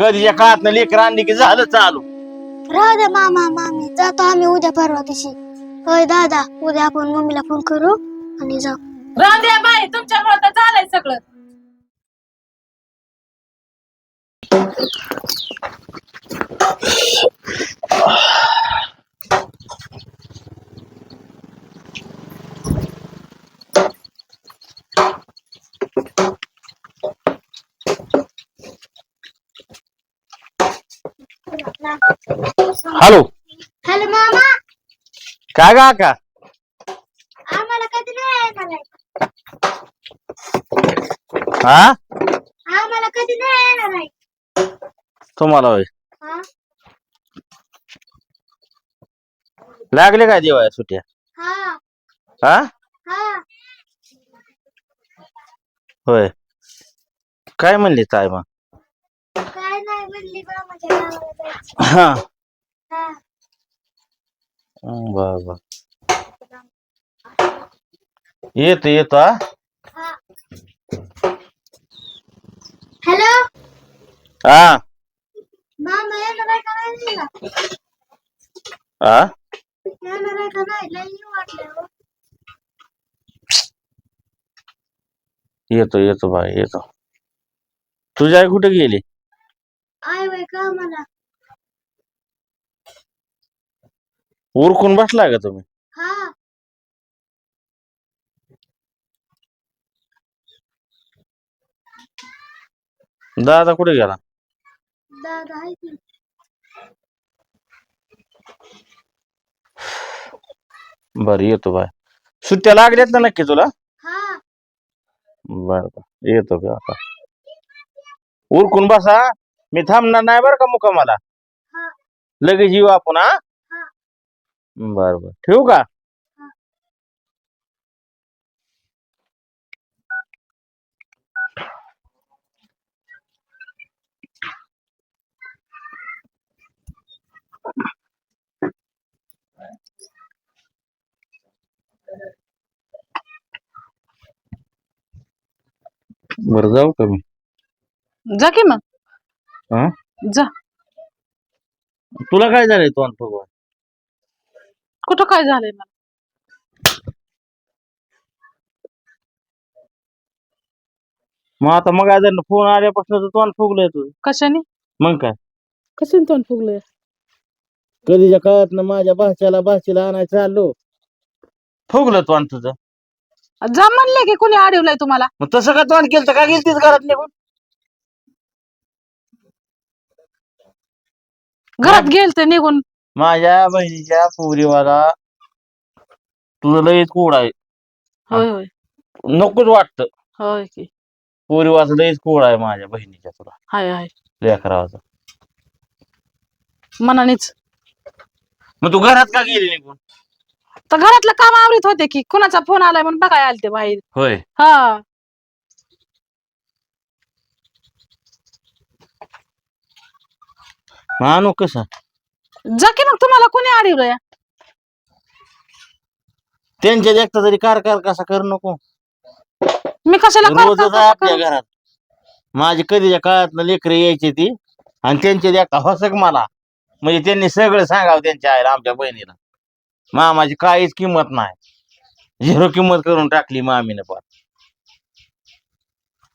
कधीच्या काळात लेकर आणली की झालं चालू. राहू दे मामा मामी. जातो आम्ही उद्या परवा दिवशी होय दादा उद्या आपण मम्मीला फोन करू आणि जाऊ. राहून द्या बाई तुमच्यामुळे तर झालंय सगळं. हॅलो. हॅलो मामा. काय गा का आम्हाला कधी नाही येणार आहे. हा आम्हाला कधी नाही येणार आहे. तुम्हाला होय. हा? लागले काय देवाया सुट्या हा. हा हा. होय. काय म्हणली ताय मग? काय नाही म्हणली मामाच्या गावाला जायचं. हा. हा बर बर येतो येतो हा हा। हॅलो? हा। मामा येणार आहे का नाही येणार? हा। येणार आहे का नाही लई येऊ वाटलं हो. येतो येतो बाय येतो तुझी आई कुठे गेली आय वय का मला उरकून बसला का तुम्ही? हा. दादा कुठे गेला? दादा आहे की. बर येतो बाय. सुट्ट्या लागल्यात ना नक्की तुला? हा. बर बर. येतो का आता. उरकून बसा. मी थांबणार नाही बरं का मुकामाला हा. लगेच येऊ आपण हा हा? बर बर ठेवू का? बर जाऊ का मी? जा की मग. हा? जा. तुला काय झालंय तो अनुभव कुठं काय झालंय मला? मग आता मग आज फोन आल्यापासून तोंड फुगलंय तुझं. कशाने? मग काय? कशाने तोंड फुगलंय? कधीच्या काळात माझ्या भाच्याला भाचीला आणायचं चाललो फुगलं तोंड तुझं. जा म्हणले की कोणी अडवलंय तुम्हाला. मग तसं का तोंड केलं का गेलतीस घरात निघून? घरात गेल ते निघून. माझ्या बहिणीच्या पोरीवाला तुझं लयच कोड आहे. होय होय. नकोच वाटतं. होय की. पोरीवाचं लयच कोड आहे माझ्या बहिणीच्या तुला. हाय हाय. लेकरावाचा. मनानेच. मग तू घरात का गेली निघून? तर घरातलं काम आवरीत होते की. कुणाचा फोन आलाय म्हणून बघाय आलते बाहेर. होय. हा. आणू कसं? जा की मग तुम्हाला कोणी अडवलंय त्यांच्या देखता तरी कारकार कसा कर नको. मी कशाला कर- रोजच कर- कर- आपल्या घरात. माझी कधीच्या काळात लेकरं यायची ती आणि त्यांच्या देखता हसक मला. म्हणजे त्यांनी सगळं सांगावं त्यांच्या आईला आमच्या बहिणीला. मामाची काहीच किंमत नाही. झिरो किंमत करून टाकली मामीने पण.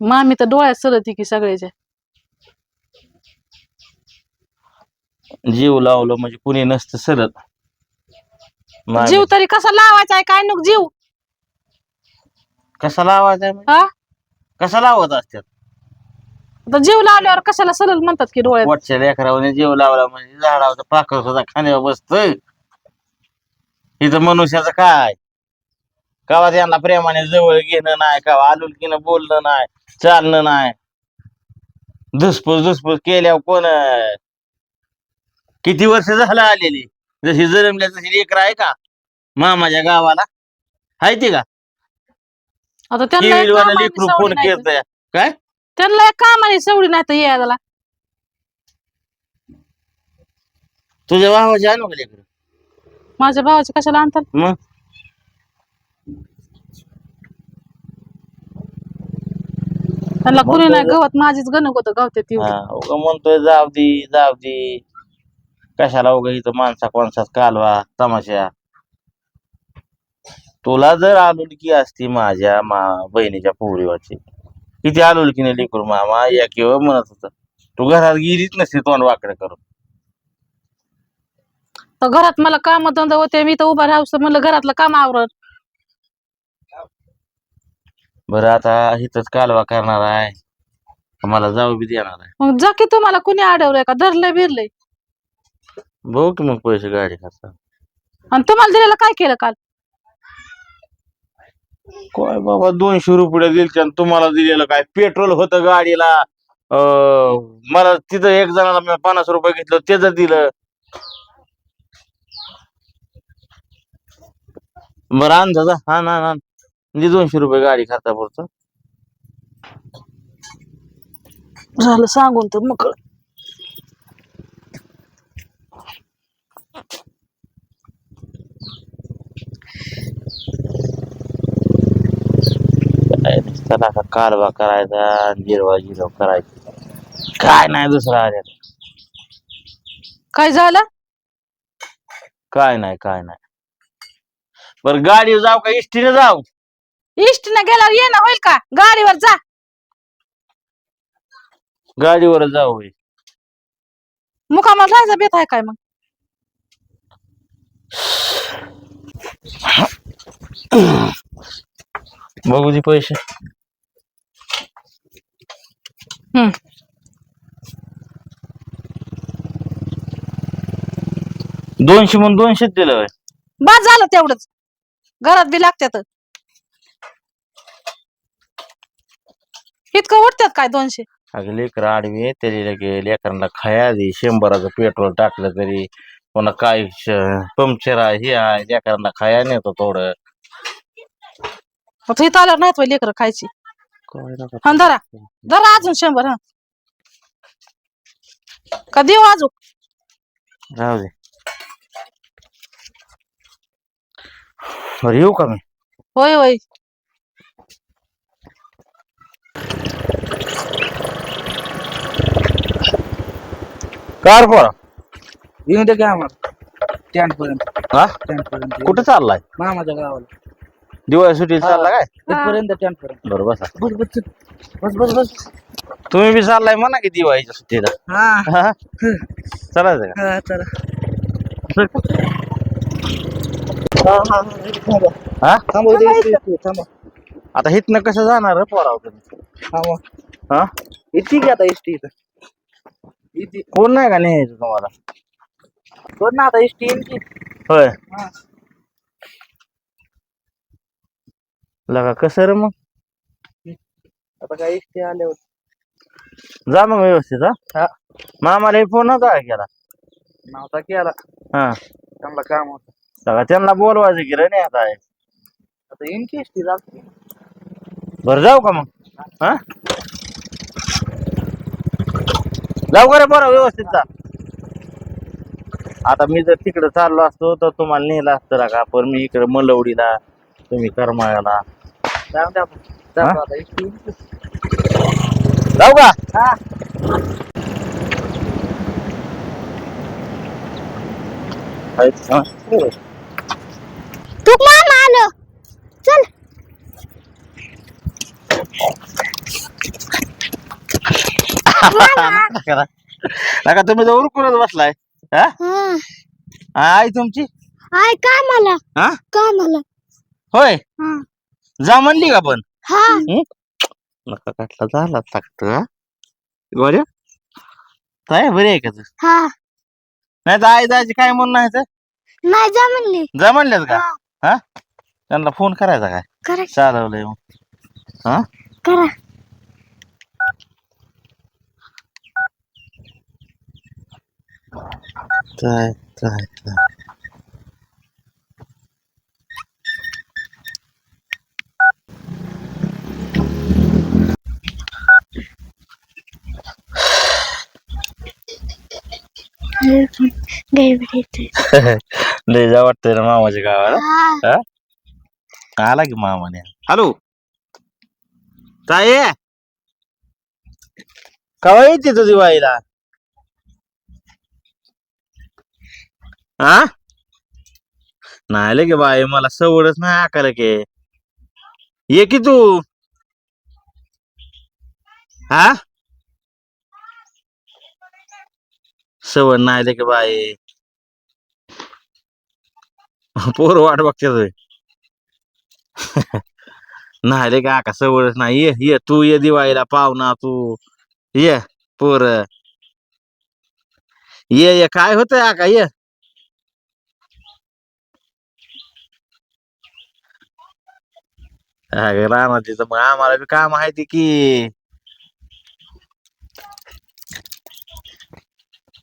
मामी तर डोळ्यात सरती की सगळ्याच्या जीव लावलं म्हणजे कुणी नसतं सरत जीव तरी कसा लावायचा आहे? काय नको जीव? कसा लावायचा म्हणजे? हा? कसा लावत असतात? आता जीव लावल्यावर कशाला सरळ म्हणतात की डोळ्यात पोटच्या लेकरावर जीव लावला म्हणजे झाडावर पाकर सुद्धा खाण्यावर बसतोय. इथं मनुष्याचं काय? कवा त्यांना प्रेमाने जवळ घेणं नाही कवा आलुलकीनं बोलणं नाही चालणं नाही. धुसफूस धुसफूस केल्यावर कोण अं, किती वर्ष झालं आलेली? जशी जन्मल्या तशी लेकर आहे का? मामाच्या गावाला. आहे ती का? आता त्यांना एक केविलवाला कामाने लेकरू सवडी फोन नाही तर- करतोय काय? त्यांना एक कामाने सवडी नाही तर यायला. तुझ्या भावाची का लेकरं? माझ्या भावाचे कशाला आणतात? मग? त्यांना कुणी नाही गवत माझीच गणक होतं गावते ती हा उगा म्हणतोय जाऊ दे जाऊ दे. कशाला उगा इथं माणसा कोणसाच कालवा तमाशा? तुला जर आलुलकी असती माझ्या मा बहिणीच्या पोरीवरची किती आलुलकीने लेकरू मामा या किंवा म्हणत होत. तू घरात गिरीच नसते तोंड वाकडे करून. तर घरात मला काम धंदा होते मी तर उभा राहू म्हणलं घरातलं काम आवरत बरं आता इथंच कालवा करणार आहे. मला जाऊ बी देणार आहे. मग जा की तुम्हाला कुणी अडवलंय का? धरलंय बिरलंय बघू की मग पैसे गाडी खर्च आणि तुम्हाला दिलेलं काय केलं काल? काय बाबा दोनशे रुपये दिले आणि तुम्हाला दिलेलं काय? पेट्रोल होतं गाडीला. अं, मला तिथं एक जणाला मी पन्नास रुपये घेतलं त्याच दिलं. बरं आण दादा हा ना ना. म्हणजे दोनशे रुपये गाडी खाता पुरतं. झालं सांगून तर मग नुसतं नका कारवा करायचा जिरवा जिरव करायचं. काय नाही दुसरं आले काय झालं? काय नाही काय नाही. बरं गाडी जाऊ का? इष्टीने जाऊ. इष्टीने गेल्यावर ये ना होईल का? गाडीवर जा. गाडीवर जाऊ होय. मुकामाला राहायचा बेत आहे काय मग? बघू दे पैसे. हम्म. दोनशे म्हणून दोनशेच दिलं होय. बस झालं तेवढंच. घरात बी लागत्यात. इतकं उठतात काय दोनशे? अगं लेकर आडवी तरी लगे लेकरांना खाया दे शंभराचं पेट्रोल टाकलं तरी पुन्हा काय श- पंक्चर आहे हे आहे लेकरांना खाया नेतो थोडं. मग इथं आल्यावर नाहीत लेकर खायची. काय नका हा धरा. धरा अजून शंभर हा. का देऊ अजून राहू दे. बरं येऊ का मी? होय होय. कार पोरा. येऊन दे की आम्हाला. स्टँड पर्यंत. हा? पर्यंत कुठं चाललाय? मामाच्या गावाला. दिवाळी सुट्टी चालला काय? तिथपर्यंत स्टँड पर्यंत. बरं बसा बस बस बस बस बस. तुम्ही बी चाललाय म्हणा की दिवाळीच्या सुट्टीला. हा. हा? चालायचं का? हा चला. हा थांबा. उद्या येते, थांबा. आता हिथनं कसं जाणार पोराव तुम्ही? थांबा. हा? येते की आता एसटी इथं? येते कोण नाही का न्यायचं तुम्हाला? बघ ना आता एसटी येईल की? होय. हा. लगा कसं रे मग? आता काय एसटी आल्यावर. जा मग व्यवस्थित हा. हा. मामाला फोन नव्हता का केला? नव्हता केला. हा. चांगला काम होतं. लगा त्यांना बोलवायचं की रे नाही आता आता येईन की एसटी बरं जाऊ का मग? हा? जाऊ का रे बरं व्यवस्थित जा. आता मी जर तिकडे चाललो असतो तर तुम्हाला नेलं असतं का? पण मी इकडे मलवडीला तुम्ही करमाळ्याला. जाऊ दे आपण जातो आता एसटी येईन की. जाऊ का हा हा. तू मामा आलं चल नका तुम्ही जवळ कुणाच बसलाय? हा हा हा, आई तुमची? आय काय मला हा काय मला होय हा जा म्हणली का पण? हा. नका काटला झाला टाकत गोऱ्या? काय बरे आहे का तू? हा. नाही तर आई जायची काय म्हणून नाही तर? नाही जा म्हणली. जा म्हणल्यात का? हा. हा? त्यांना फोन करायचा काय? करा चालवलंय मग. हा? करा. काय काय काय? लय जा वाटतंय ना मामाच्या गावाला. हा. आला की मामाने हॅलो. ताये कवा येते तू दिवाळीला हा नाही लगे बाई मला सवडच नाही आकाल के. ये की तू? हा सवड नाही की बाई. पोर वाट बघते नाही का आका सवडच नाही. ये ये तू ये दिवाळीला पाहुणा तू. ये पोर. ये ये काय होतंय आका ये. अगं तर तिथं मग आम्हाला बी काम आहे की.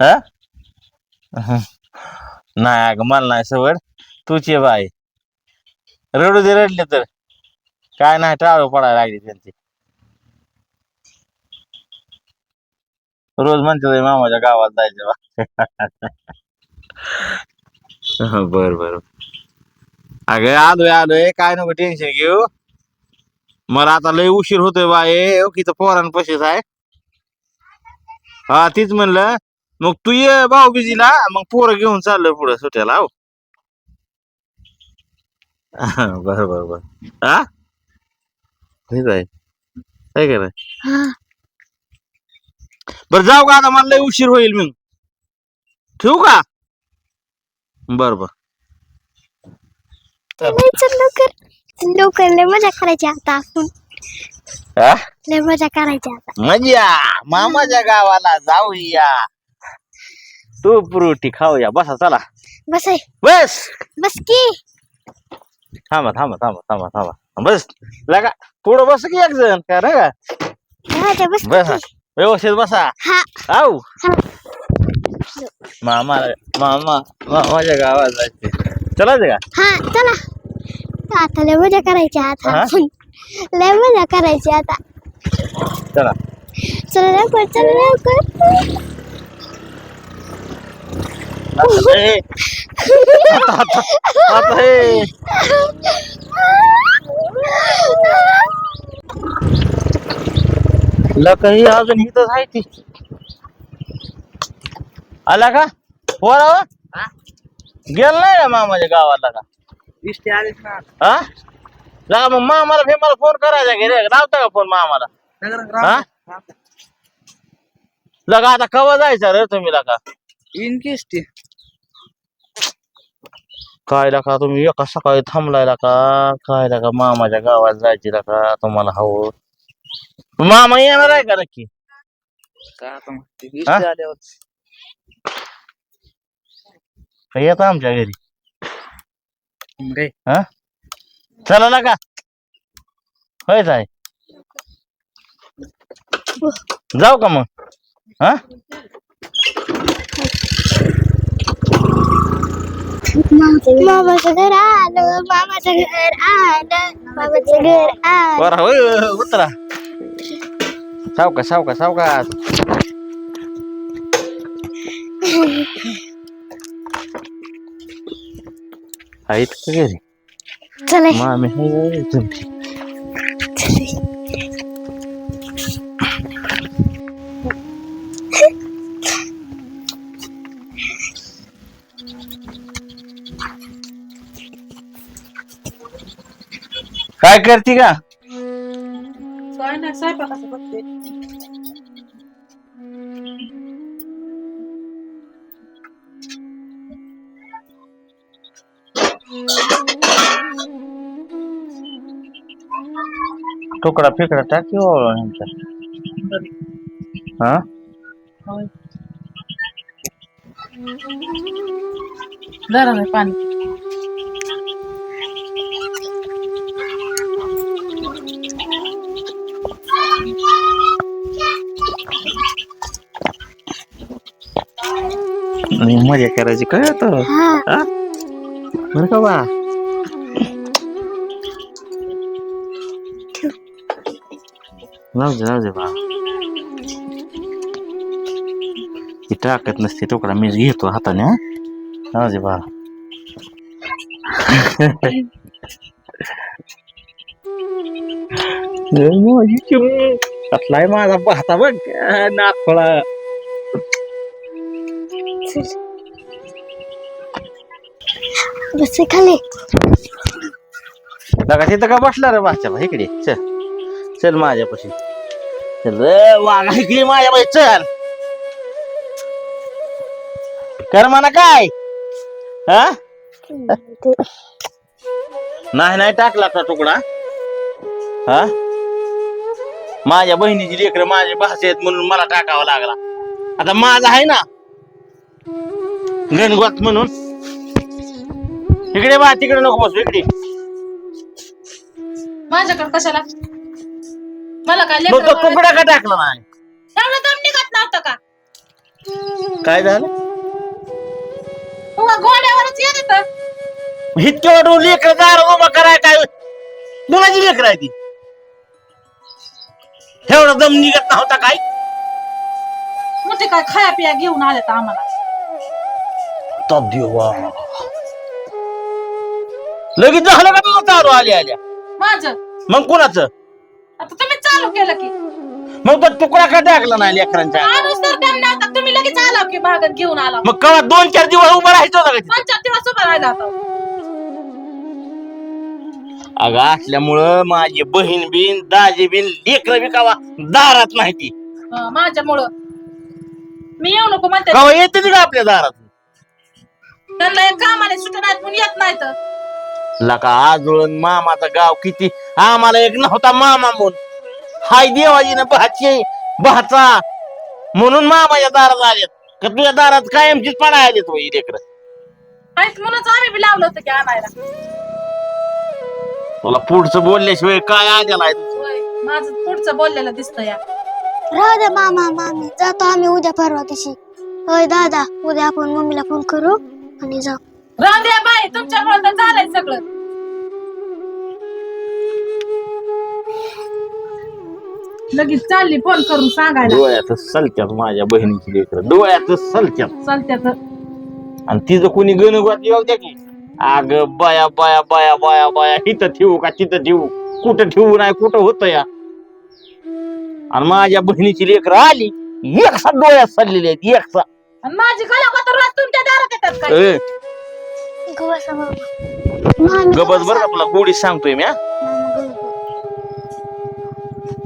हा? नाही अगं मला नाही सवड. तूच ये बाई. रडू दे रडले तर. काय नाही टाळू पडायला लागली त्यांची. रोज म्हणते मामाच्या गावात जायचं बा. बर बर. अगं आलोय आलोय. काय नको टेन्शन घेऊ. मला आता लय उशीर होतोय बाय ओकीचं पोरान पशीच आहे. हा तीच म्हणलं. मग तू ये भाऊ बिजीला मग पोरं घेऊन चाललोय पुढे सुट्याला हो. बर बर बर. हा आहे काय बरं जाऊ का आता मला लय उशीर होईल मग. ठेवू का? बर बर. चल लवकर लवकर लय मजा करायची आता आपण. हा? लय मजा करायची आता. मजा मामाच्या गावाला जाऊया. तू पुरुटी खाऊया बसा चला. बस आहे. बस! बस की. थांबा थांबा थांबा थांबा थांबा. बस. लगा पुढं बस की एक जण काय रे? का बस बसा. की. व्यवस्थित बसा. हा. आऊ. हा. मामा मामा मामाच्या गावाला जायचे चलायचं का हा चला. आता लय मजा करायची आता हा? आपण. लय मजा करायची आता. चला. चला लवकर चला लवकर. लकही अजून इथंच आहे ती आला का पोरा गेला नाही का मामाच्या गावाला का? इष्टे आलेच ना हा? लगा मग मामाला फेमाला फ़ोन करायचा की रे लावता का फ़ोन मामाला हा? लगा आता कवा जायचं रे तुम्ही लगा काय लका तुम्ही? एका सकाळी थांबलाय का काय लका मामाच्या गावात जायची का तुम्हाला हवं मामा येणार आहे का नक्की? का आता मग का येत आमच्या घरी? मग काय चला लगा. होयच आहे जाऊ का मग? हा? मामाचं घर आलं मामाचं घर आलं मामाचं घर आलं बरं होय उतरा सावका सावका सावका आहेत का घरी चला मामी हाय तुमची काय करते का? काय नाही स्वयंपाकाचं बघते तुकडा फिकडा टाकी ह्यांच्या हा? जरा नाही पाणी. आणि मजा करायची काय आता हा? बरं का बा? जाऊ दे जाऊ दे बा. ती टाकत नसते तुकडा मी घेतो हाताने हा? जाऊ दे बा. कसलाय माझा पाहता बघ नाथोळा बस खाली बघा तिथं का बसला रे बाच्या इकडे चल. चल माझ्यापाशी. चल रे वाघा इकडे माझ्यापाशी. चल. कर म्हणा काय? हा? नाही नाही टाकला का तुकडा? हा? माझ्या बहिणीची लेकर माझे भाषे आहेत म्हणून मला टाकावा लागला. आता माझा आहे ना? गणगोत म्हणून. इकडे बा तिकडे नको बसू इकडे. माझ्याकडे कशाला? मला काय मग तो लेकरं तुकडा का टाकला नाही? एवढं दम निघत नव्हतं का? काय झालं? उगा गोड्यावरच येत होतं. इतक्या वाटून लेकर उभा कराय काय? कोणाची लेकर आहे ती. एवढा दम निघत नव्हता काय? मोठे काय खाया पिया घेऊन आले तर आम्हाला. देवा लगेच झालं का तुझं चालू आल्या आल्या. माझं? मग कोणाचं? आता तुम्ही चालू केलं की. मग तो तुकडा का टाकला नाही लेकरांच्या माणूस तर तुम्ही लगेच आला की भागत घेऊन आला. मग कवा दोन चार दिवस उभं राहायचं होतं का तिथं? पंचायत दिवस उभा राहिला होता अगं असल्यामुळं माझी बहीण बिन दाजी बिन लेकर बी कवा दारात नाही ती. हं, माझ्यामुळं. मी येऊ नको म्हणते. कवा येते ती का आपल्या दारात? त्यांना एक कामाने सुट नाहीत म्हणून येत नाही तर. लका आजोळण मामाचं गाव किती? आम्हाला एक नव्हता मामा म्हणून. हाय देवाजीनं भाची भाचा. म्हणून मामाच्या दारात आलेत. का तुझ्या दारात कायमचीच पडा आलेत वय लेकर म्हणूनच आम्ही बी लावलं होतं की आणायला. तुला पुढचं बोलल्याशिवाय काय आलेला आहे तुझं? होय, माझं पुढचं बोललेलं दिसतं या. राहू दे मामा मामी. जातो आम्ही उद्या परवा दिवशी. होय दादा उद्या आपण मम्मीला फोन करू. आणि जाऊ राहू द्या बाई तुमच्यामुळे तर झालंय सगळं. लगेच चालली फोन करून सांगायला. डोळ्यात सलत्यात माझ्या बहिणीची लेकर डोळ्यात सलत्यात चालत्या तर आणि तिचं कोणी गणगोत येऊ द्या की? अग बाया बाया बाया बाया बाया इथं ठेवू का तिथं ठेवू? कुठं ठेवू नाही कुठं होतं या? आणि माझ्या बहिणीची लेकर आली एकसा डोळ्यात चाललेली आहेत एकसा आणि माझी कला तर रोज तुमच्या दारात येतात काय? ए, गो बसा मामा मामी गबस बरं का तुला? गोडी सांगतोय मी हा?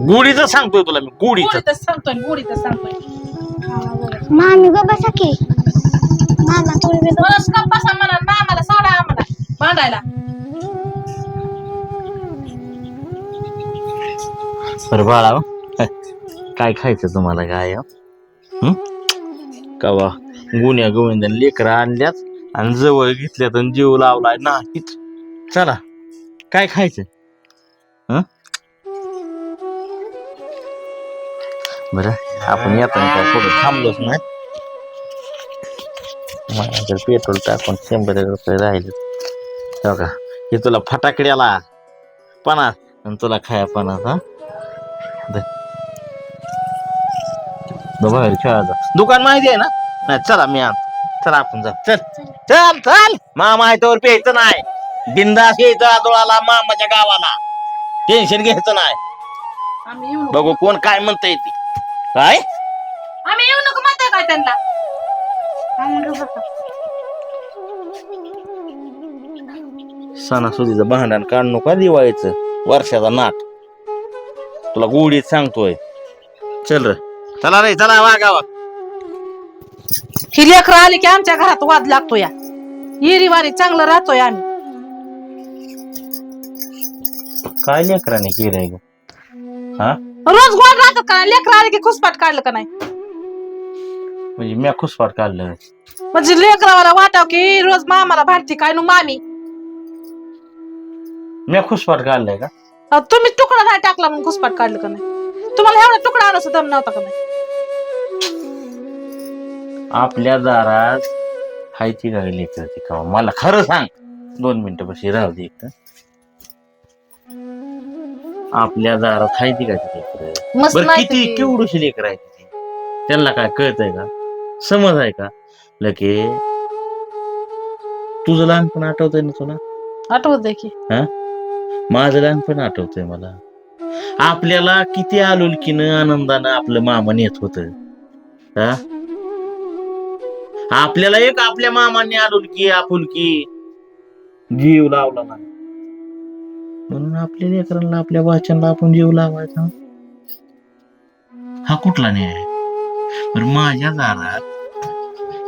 गुढीच सांगतोय तुला मी गुढीच गोडीतच सांगतोय गोडीतच सांगतोय. मामी गो बसा की. मामा तुम्ही बी गप्प मनस का बसा म्हणा ना आम्हाला सोडा आम्हाला भांडायला. बरं बाळा हो. काय खायचं तुम्हाला काय हो? हं? कवा गुन्ह्या गोविंदन लेकरं आणल्यात आणि जवळ घेतल्यात आणि जीव लावलाय नाहीच चला काय खायचं हं? बरं आपण येताना काय कुठं? थांबलोच नाही. मला जर पेट्रोल टाकून शंभर रुपये राहिले. हो का? हे तुला फटाकड्याला पन्नास आणि तुला खाया पन्नास हा? बाहेर खेळायचा दुकान माहिती आहे ना? नाही चला मी आण. चला आपण जाऊ चल. चल चल. मामा आहे तोवर प्यायचं नाही. बिंदास यायचं आदोळाला मामाच्या गावाला. टेन्शन घ्यायचं नाही. आम्ही येऊ नको. बघू कोण काय म्हणता येते काय? आम्ही येऊ नको म्हणताय काय त्यांना? सणासुदीचं भांडण काढ नका दिवाळीचं. वर्षाचा नाट तुला गोडीत सांगतोय. चल रे. चला रे चला वा वागावा ही लेकरं आली की आमच्या घरात वाद लागतो या येरी वारी चांगलं राहतोय आम्ही. काय लेकराने केलंय ग? हा? रोज गोड राहतात का? लेकरं आले की खुसपाट काढलं का नाही? म्हणजे मी खुसपाट काढलं. म्हणजे लेकरावाला वाटाव की रोज मामाला भांडती काय नु मामी? मी खुसपाट काढलंय का? अहो, तुम्ही तुकडा नाही टाकला म्हणून घुसपाट काढलं का नाही? तुम्हाला एवढा तुकडा आणायचा दम नव्हता का नाही आपल्या दारात हायची काय लेकर ती का मला खरं सांग. दोन मिनिटं बशी राहू दे एक आपल्या दारात हायची काय ती लेकर? मस्त बरं नाही किती ती. केवढूशी लेकर आहे ती? त्यांना काय कळतंय का? समज आहे का? लके तुझं लहानपण आठवतंय ना तुला? आठवत आहे की माझं लहानपण आठवतंय मला. आपल्याला किती आलुलकीनं आनंदानं आपलं मामा येत होत. आपल्याला एक आपल्या मामाने आलुलकी आपुलकी जीव लावला नाही. म्हणून आपल्या लेकरांना आपल्या वाचनला आपण जीव लावायचा. हा कुठला न्याय? पण बरं माझ्या दारात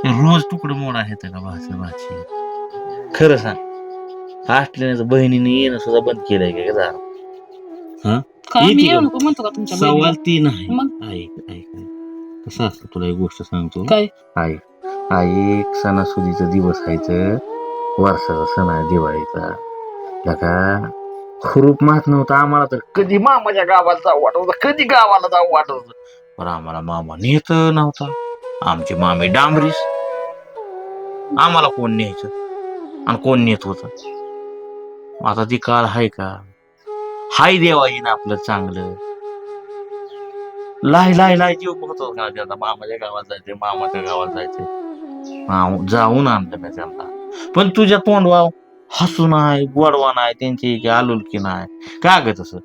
रोज तुकडं मोड आहे का भाषा भाची? खरं सांग. ऑस्ट्रेलियाचं बहिणीने येणं सुद्धा बंद केलंय का दार हा? मी येते येऊ का? नको म्हणतो का तुमच्या सवाल बहिणीला? ती नाही मग? ऐक ऐक ऐक कसं असतं? तुला एक गोष्ट सांगतो. काय? हा एक सणासुदीचा दिवस आहे वर्षाचा सण आहे दिवाळीचा. लका खुरूप माहीत नव्हतं. आम्हाला तर कधी मामाच्या गावाला जाऊ वाटत होतं. कधी गावाला जाऊ वाटत होतं. पण आम्हाला मामा नेत नव्हता. आमचे मामे डांबरीस. आम्हाला कोण न्यायचं? आणि कोण नेत होत? आता ती काळ हाय का? हाय देवा येईन आपलं चांगलं. लाय लाय लाय जीव बघतो का त्याचा मामाच्या गावात जायचे मामाच्या गावात जायचे जाऊन आणलं मी त्यांना. पण तुझ्या तोंडवा हसू नाही गोडवा नाही त्यांची आलुलकी नाही का ग तसं?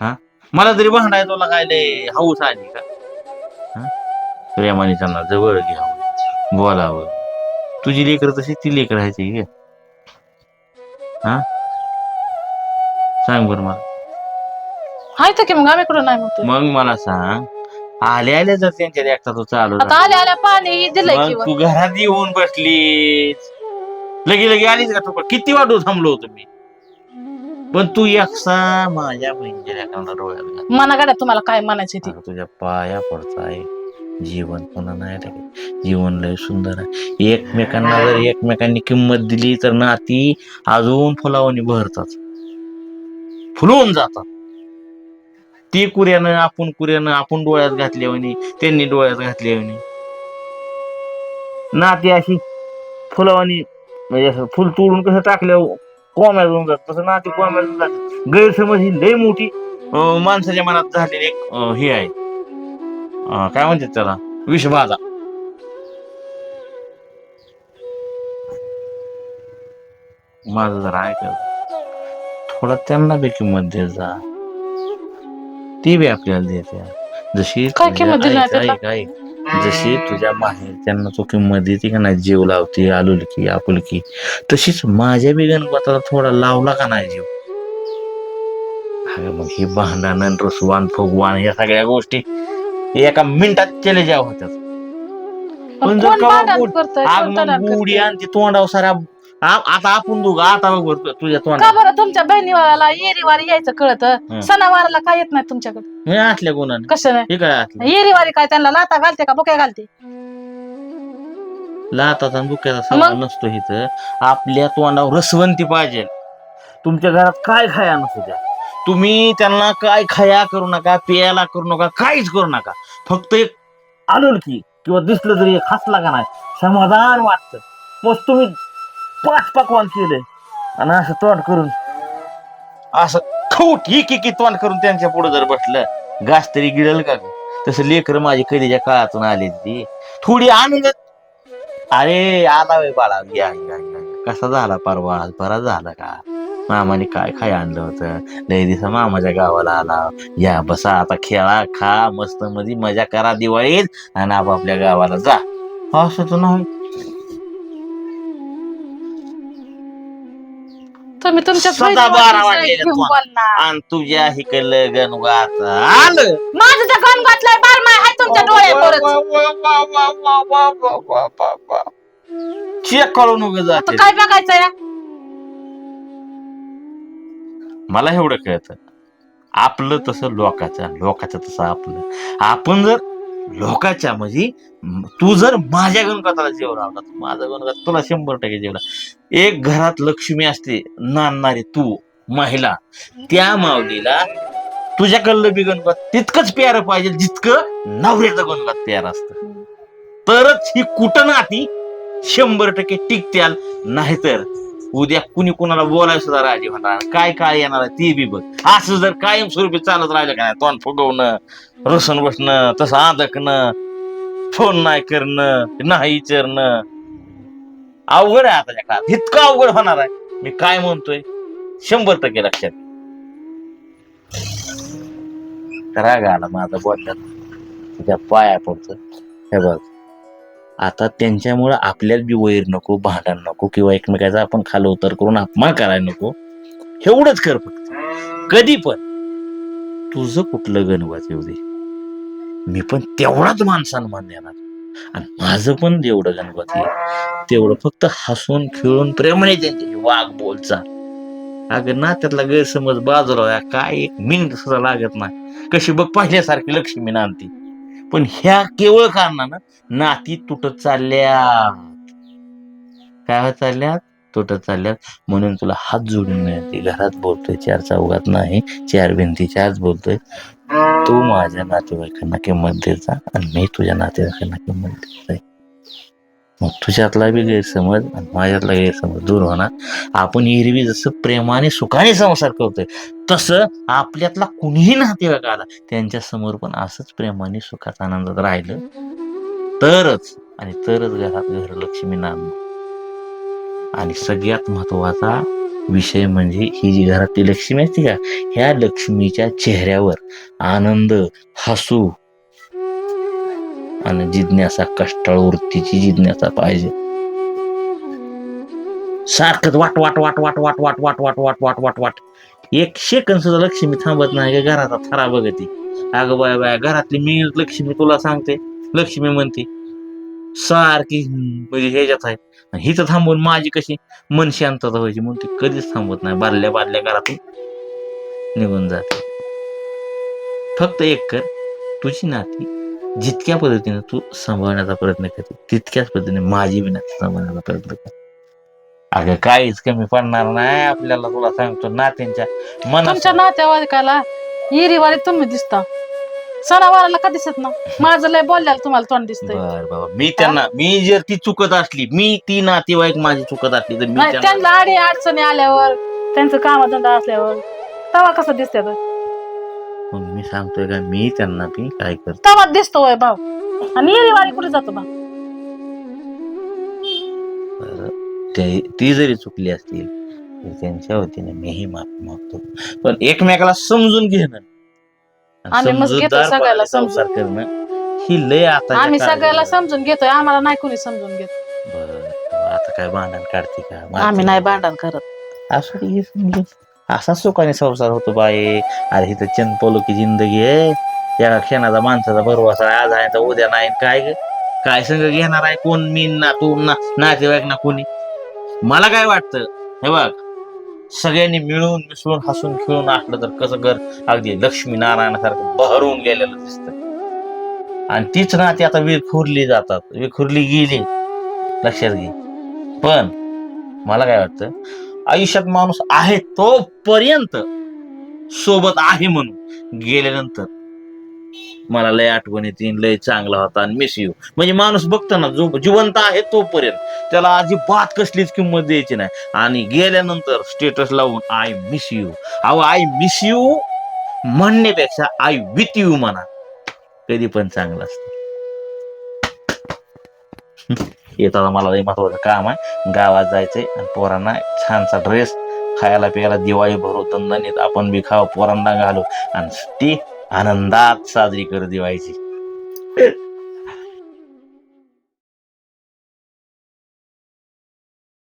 हा? मला तरी भांडाय तुला काय लय हाऊस आली का? हा? प्रेमाने त्यांना जवळ घ्यावं बोलावं. तुझी लेकर तशी ती लेकर राहायची हा? सांग बरं मला. हाय तर की मग आम्ही कुठं नाही म्हणतो मग मला सांग. आल्या आल्या जर त्यांच्या एकटा तो चालू आता आल्या आल्या पाणी दिलंय मग किंवा तू घरात येऊन बसलीस. लगे लगे आलीस का तू? किती वाटू थांबलो होतो मी. पण तू एकसा माझ्या बहिणीच्या लेकरांना डोळ्यात तुम्हाला काय म्हणायची ती? अगं तुझ्या पाया पडताय जीवन पुन्हा नाही रे. जीवन लय सुंदर आहे. एकमेकांना जर एकमेकांनी किंमत दिली तर नाती अजून फुलावणी बहरतात फुलवून जातात. ती कुऱ्यानं आपण कुऱ्यानं आपण डोळ्यात घातल्यावानी त्यांनी डोळ्यात घातल्यावानी नाती अशी फुलावानी म्हणजे असं फुल तोडून कसं टाकल्यावर कोंब्या जाऊन जात तसं नाती कोंब्या जाऊन जात गैरसमज ही लय मोठी माणसाच्या मनात झालेली एक हे आहे. काय म्हणतात त्याला? विषबाधा. माझं जरा ऐकलं थोडा त्यांना बी किंमत देत जा. ती बी आपल्याला देते जशी काय तुझ्या- किंमत दिली नाही ऐक- त्याला? ऐक- ऐक. जशी तुझ्या माहेर त्यांना तो किंमत देते का नाही? जीव लावते आलुलकी आपुलकी तशीच माझ्या बी गणपताला थोडा लावला का नाही जीव? अगं मग ही भांडण रसवान फुगवान या सगळ्या गोष्टी एका मिनिटात केले ज्या होत्यात पण जर का भांडण गुड- करतंय? आग मग गुढी आणि ती साऱ्या आता आपण दोघं आता बघ बरं तुझ्या का बरं तुमच्या बहिणीवाला येरीवारी यायचं कळत. सणावाराला काय येत नाही तुमच्याकडे? हे असल्या गुणाने कसं नाही हे काय असलं येरीवारी काय त्यांना लाता घालते का बुक्या घालते? लाताचा आणि बुक्याचा सवाल? नसतो इथं. आपल्या तोंडावर रसवंती पाहिजे. तुमच्या घरात काय खाया नसू द्या. तुम्ही त्यांना काय खाया करू नका प्यायला करू नका काहीच करू नका. फक्त एक आलोल की किंवा दिसलं तरी एक हसला का नाही समाधान वाटतं. मग तुम्ही पाच पकवान केले. आणि असं तोंड करून असं खूट ही की तोंड करून त्यांच्या पुढे जर बसलं घास तरी गिळल का तसं लेकर माझी कधीच्या काळातून आली ती. थोडी आनंद अरे आला वे बाळा. या कसा झाला परवा? आज बरा झाला का? मामाने काय काय आणलं होतं? लय दिसा मामाच्या गावाला आला. या बसा आता खेळा खा मस्त मध्ये मजा करा दिवाळीत. आणि आपापल्या गावाला जा. असं तर नाही. तुम्ही तुमच्या बहिणीवाली बारा सगळे वाजलेले घेऊन तुम्हाला. बोलणार. आणि तुझ्या हिकडलं गणगात आलं. माझं तर गण घातलाय बारमाय हाय तुमच्या डोळ्यावरच चेक करून उभे आता जाते काय बघायचं या मला एवढं कळतं. आपलं तसं लोकाचं लोकाचं तसं आपलं. आपण जर लोकाच्या म्हणजे तू जर माझ्या गणपताला जेव लावला तर माझा गणपत तुला शंभर टक्के जेवला एक घरात लक्ष्मी असते नांदणारी तू महिला त्या माऊलीला तुझ्याकडलं बी गणपत तितकंच प्यार पाहिजे जितकं नवऱ्याचं गणपत प्यार असतं. तरच ही कुठं शंभर टक्के टिकत्याल नाहीतर उद्या कुणी कुणाला बोलायला सुद्धा राजी होणार काय काय येणार आहे ते बी बघ. असं जर कायमस्वरूपी चालत राहिलं का नाही तोंड फुगवणं रुसन बसणं तसं आदकणं फोन नाही करणं नाही विचारणं. अवघड आहे आताच्या काळात. इतकं अवघड होणार आहे. मी काय म्हणतोय? शंभर टक्के लक्षात राग आला माझा बोलण्यात. तुझ्या पाया पडतो हे बघ. आता त्यांच्यामुळं आपल्याला बी वैर नको भांडण नको किंवा एकमेकाचा आपण खाल उतर करून अपमान करायला नको. एवढंच कर फक्त. कधी पण. तुझं कुठलं गणवाच येऊ दे. मी पण तेवढाच मान सन्मान देणार. आणि माझं पण जेवढं गणपती तेवढं फक्त हसून खेळून प्रेमाने त्यांचे वाघ बोलचा. अगं ना त्यातला गैरसमज बाजूला काय एक मिनिट सुद्धा लागत नाही. कशी बघ पाहिल्यासारखी लक्ष्मी नांदती. पण ह्या केवळ कारणानं नाती तुटत चालल्या काय होत चालल्यात? तुटत चालल्यात. म्हणून तुला हात जोडून मिळते घरात बोलतोय चार चौघात नाही चार भिंतीच्या आज बोलतोय. तू माझ्या नातेवाईकांना किंमत देत जा आणि मी तुझ्या नातेवाईकांना किंमत देत जाईल मग तुझ्यातला बी गैरसमज आणि माझ्यातला गैरसमज दूर होणार. आपण एरवी जसं प्रेमाने सुखाने संसार करतोय तसं आपल्यातला कुणीही नातेवाईक आला त्यांच्यासमोर पण असंच प्रेमाने सुखात आनंदात राहिलं. तरच आणि तरच घरात घरलक्ष्मी नांद आणि सगळ्यात महत्त्वाचा विषय म्हणजे ही जी घरातली लक्ष्मी असते का ह्या लक्ष्मीच्या चेहऱ्यावर आनंद हसू आणि जिज्ञासा कष्टाळ वृत्तीची जिज्ञासा पाहिजे सारखंच वाट वाट वाट वाट वाट वाट वाट वाट वाट वाट वाट वाट एक सेकंद सुद्धा लक्ष्मी थांबत नाही का घराचा थरा बघती अगं बाय बाय घरातली मी लक्ष्मी तुला सांगते लक्ष्मी म्हणते सारखी म्हणजे ह्याच्यात आहे आणि हिचं थांबून माझी कशी मन शांतता व्हायची म्हणून ती कधीच थांबत नाही बारल्या बारल्या घरातून निघून जाते फक्त एक कर तुझी नाती जितक्या पद्धतीने तू सांभाळण्याचा प्रयत्न करते तितक्याच पद्धतीने माझी बी नाती सांभाळण्याचा प्रयत्न कर. अगं काहीच कमी पडणार नाही आपल्याला तुला सांगतो नात्यांच्या तुमच्या मनात नातेवाईकाला हिरीवारी तुम्ही दिसता. सणावाराला का दिसत ना माझं लय बोलल्याला तुम्हाला तोंड दिसतंय. बर बाबा मी त्यांना मी जर ती चुकत असली मी ती नातेवाईक माझी चुकत असली तर मी नाही त्यांना त्यांना आडी अडचणी आल्यावर त्यांचं कामधंदा असल्यावर तवा कसं दिसते सांगतोय का मी त्यांना बी काय करतो? तवा दिसतो वय भाऊ? आणि हिरीवारी कुठे जातो भाऊ? बरं, ते- ती जरी चुकली असतील तर त्यांच्या वतीने मीही माफी मागतो. पण एकमेकाला समजून घेणं आणि आम्ही घेतो समजूतदारपणाने सगळ्याला संसार समजून. करणं ही लय आता आम्ही सगळ्याला समजून घेतोय आम्हाला नाही कुणी समजून घेत. आता काय भांडण काढते का? मारते आम्ही नाही का? भांडण करत. असं हे समजून असा सुखाने संसार होतो बाई. अरे इथं चंदपोलो की जिंदगी आहे. या क्षणाचा माणसाचा भरवसा आज आहे तर उद्या नाही. काय ग? काय संघ घेणार आहे कोण? मी ना तू ना नातेवाईक ना कोणी? मला काय वाटतं? हे बघ. सगळ्यांनी मिळून मिसळून हसून खेळून असलं तर कसं घर? अगदी लक्ष्मी नारायणासारखं बहरून गेलेलं दिसतं. आणि तीच ना ती आता विखुरली जातात. विखुरली गेली. लक्षात घे. पण मला काय वाटतं? आयुष्यात माणूस आहे तोपर्यंत सोबत आहे म्हणून गेल्यानंतर मला लय आठवण येते लय चांगला होता आणि मिस यू म्हणजे माणूस बघतो ना जो जिवंत आहे तोपर्यंत त्याला अजिबात कसलीच किंमत द्यायची नाही. आणि गेल्यानंतर स्टेटस लावून आय मिस यू अहो आय मिस यू म्हणण्यापेक्षा आय विथ यू म्हणा. कधी पण चांगलं असतं. येताना मला लई महत्वाचं काम आहे. गावात जायचंय आणि पोरांना छानसा ड्रेस खायला प्यायला दिवाळी भरू दणदणीत आपण बी खाऊ पोरांना घालू. आणि ती आनंदात साजरी करू दिवाळीची.